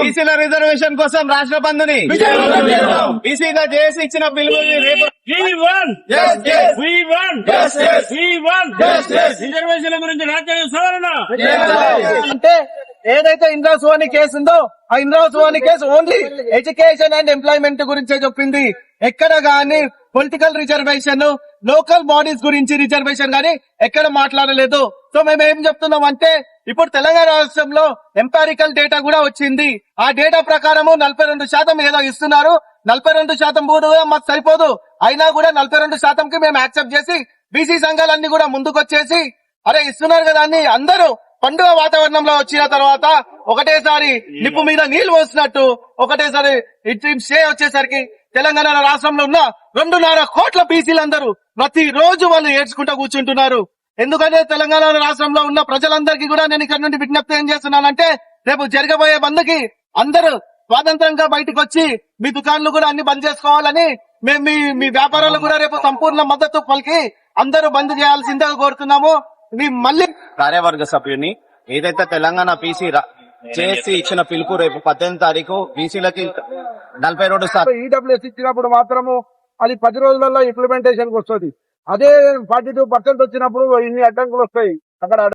బీసీల రిజర్వేషన్ కోసం రాష్ట్ర బంధుని బీసీగా చేసి ఇచ్చిన. రిజర్వేషన్ల గురించి రాజ్యాంగ సవరణ? అంటే ఏదైతే ఇంద్రాసువాని కేసు ఉందో ఆ Indra Sawhney case only education and employment గురించే చెప్పింది. ఎక్కడ గాని పొలిటికల్ రిజర్వేషన్ లోకల్ బాడీస్ గురించి రిజర్వేషన్ గాని ఎక్కడ మాట్లాడలేదు. సో మేము ఏం చెప్తున్నాం అంటే ఇప్పుడు తెలంగాణ రాష్ట్రంలో ఎంపారికల్ డేటా కూడా వచ్చింది. ఆ డేటా ప్రకారము నలభై రెండు శాతం ఏదో ఇస్తున్నారు. నలభై రెండు శాతం కూడా మాకు సరిపోదు. అయినా కూడా నలభై రెండు శాతంకి మేము యాక్సెప్ట్ చేసి బీసీ సంఘాలన్నీ కూడా ముందుకొచ్చేసి అరే ఇస్తున్నారు కదా అని అందరూ పండుగ వాతావరణంలో వచ్చిన తర్వాత ఒకటేసారి నిప్పు మీద నీళ్ళు పోసినట్టు ఒకటేసారి స్టే వచ్చేసరికి తెలంగాణ రాష్ట్రంలో ఉన్న రెండున్నర కోట్ల బీసీలందరూ ప్రతి రోజు వాళ్ళు ఏడ్చుకుంటూ కూర్చుంటున్నారు. ఎందుకంటే తెలంగాణ రాష్ట్రంలో ఉన్న ప్రజలందరికీ కూడా నేను ఇక్కడ నుండి విజ్ఞప్తి ఏం చేస్తున్నానంటే రేపు జరగబోయే బంద్కి అందరూ స్వాతంత్రంగా బయటకు వచ్చి మీ దుకాణాలు కూడా అన్ని బంద్ చేసుకోవాలని మేము మీ మీ వ్యాపారాలు కూడా రేపు సంపూర్ణ మద్దతు పలికి అందరూ బంద్ చేయాల్సిందే కోరుతున్నాము. మీ మళ్ళీ కార్యవర్గ సభ్యుని ఏదైతే తెలంగాణ పీసీ చేసి ఇచ్చిన పిలుపు రేపు పద్దెనిమిది తారీఖు బీసీలకి నలభై రెండు ఈడబ్ల్యూఎస్ ఇచ్చినప్పుడు మాత్రము అది పది రోజులలో ఇంప్లిమెంటేషన్ వస్తుంది. అదే ఫార్టీ టూ పర్సెంట్ వచ్చినప్పుడు ఇన్ని అడ్డంకులు వస్తాయి. అక్కడ